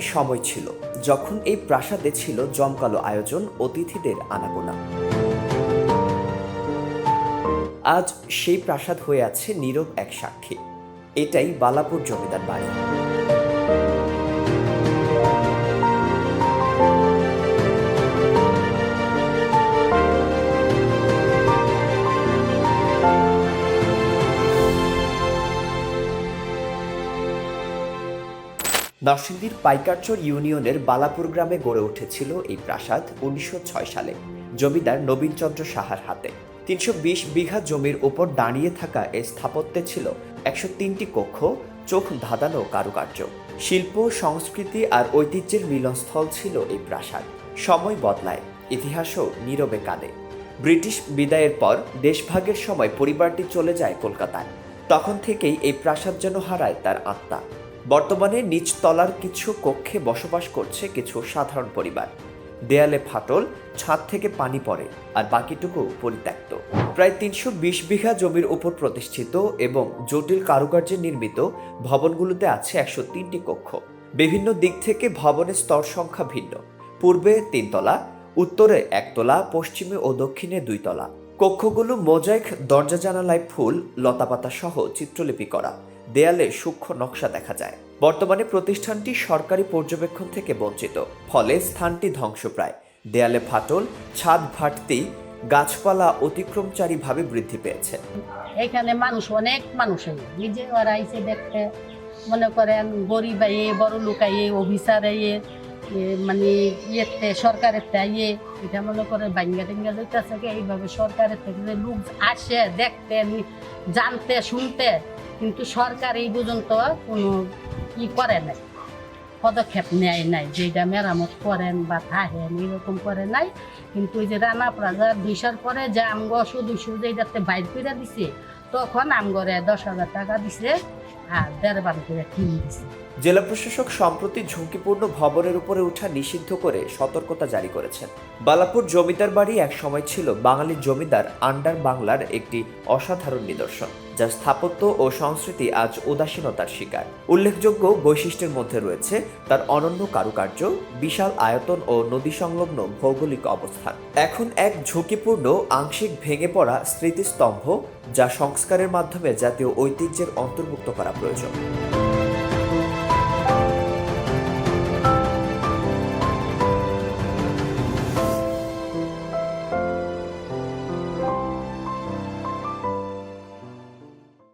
একটি সময় ছিল যখন এই প্রাসাদে ছিল জমকালো আয়োজন অতিথিদের আনাগোনা। আজ সেই প্রাসাদ হয়ে আছে নীরব এক সাক্ষী। এটাই বালাপুর জমিদার বাড়ি। নরসিংদীর পাইকারচর ইউনিয়নের বালাপুর গ্রামে গড়ে উঠেছিল এই প্রাসাদ উনিশশো ছয় সালে। জমিদার নবীনচন্দ্র সাহার হাতে। তিনশো বিশ বিঘা জমির উপর দাঁড়িয়ে থাকা এই স্থাপত্যে ছিল একশো তিনটি কক্ষ, চোখ ধাঁধানো কারুকার্য। শিল্প, সংস্কৃতি আর ঐতিহ্যের মিলনস্থল ছিল এই প্রাসাদ। সময় বদলায়, ইতিহাসও নীরবে কাঁদে। ব্রিটিশ বিদায়ের পর দেশভাগের সময় পরিবারটি চলে যায় কলকাতায়। তখন থেকেই এই প্রাসাদ যেন হারায় তার আত্মা। বর্তমানে নিচতলার কিছু কক্ষে বসবাস করছে কিছু সাধারণ পরিবার। দেয়ালে ফাটল, ছাদ থেকে পানি পড়ে, আর বাকিটুকু পরিত্যক্ত। প্রায় তিনশো বিশ বিঘা জমির উপর প্রতিষ্ঠিত এবং জটিল কারুকার্যে নির্মিত ভবনগুলোতে আছে একশো তিনটি কক্ষ। বিভিন্ন দিক থেকে ভবনের স্তর সংখ্যা ভিন্ন। পূর্বে তিনতলা, উত্তরে একতলা, পশ্চিমে ও দক্ষিণে দুইতলা। কক্ষগুলো মোজাইক, দরজা জানালায় ফুল, লতাপাতা সহ চিত্রলিপি করা। দেয়ালে সূক্ষ্ম নকশা দেখা যায়। বর্তমানে প্রতিষ্ঠানটি সরকারি পর্যবেক্ষণ থেকে বঞ্চিত, ফলে স্থানটি ধ্বংসপ্রায়। দেয়ালে ফাটল, ছাদ ভাটতি গাছপালা অতিক্রমচারীভাবে বৃদ্ধি পেয়েছে। এখানে মানুষ অনেক মানুষ নিজে ওরা আইসে দেখতে মনে করেন গরিব আইয়ে বড় লোক আইয়ে অফিসার আইয়ে মানে ইয়েতে সরকারের ইয়ে এটা মনে করে বাঙ্গা টেঙ্গা যেতেছে কি এইভাবে সরকারের থেকে লোক আসে, দেখতে, জানতে, শুনতে কিন্তু সরকার এই পর্যন্ত কোনো ই করে নাই, পদক্ষেপ নেয় নাই যেটা মেরামত করেন বা থাহেন এরকম করে নাই। কিন্তু ওই যে রানা প্লাজার দুইশার পরে যে আমগো সদস্য যেটাতে বাইর করে দিছে, তখন আম আমগরে দশ হাজার টাকা দিছে আর দেড় বান করে কিনে দিছে। জেলা প্রশাসক সম্প্রতি ঝুঁকিপূর্ণ ভবনের উপরে ওঠা নিষিদ্ধ করে সতর্কতা জারি করেছেন। বালাপুর জমিদার বাড়ি এক সময় ছিল বাঙালি জমিদার আন্ডার বাংলার একটি অসাধারণ নিদর্শন। যা স্থাপত্য ও সংস্কৃতি আজ উদাসীনতার শিকার। উল্লেখযোগ্য বৈশিষ্ট্যের মধ্যে রয়েছে তার অনন্য কারুকার্য, বিশাল আয়তন ও নদী সংলগ্ন ভৌগোলিক অবস্থান। এখন এক ঝুঁকিপূর্ণ, আংশিক ভেঙে পড়া স্মৃতিস্তম্ভ যা সংস্কারের মাধ্যমে জাতীয় ঐতিহ্যের অন্তর্ভুক্ত করা প্রয়োজন।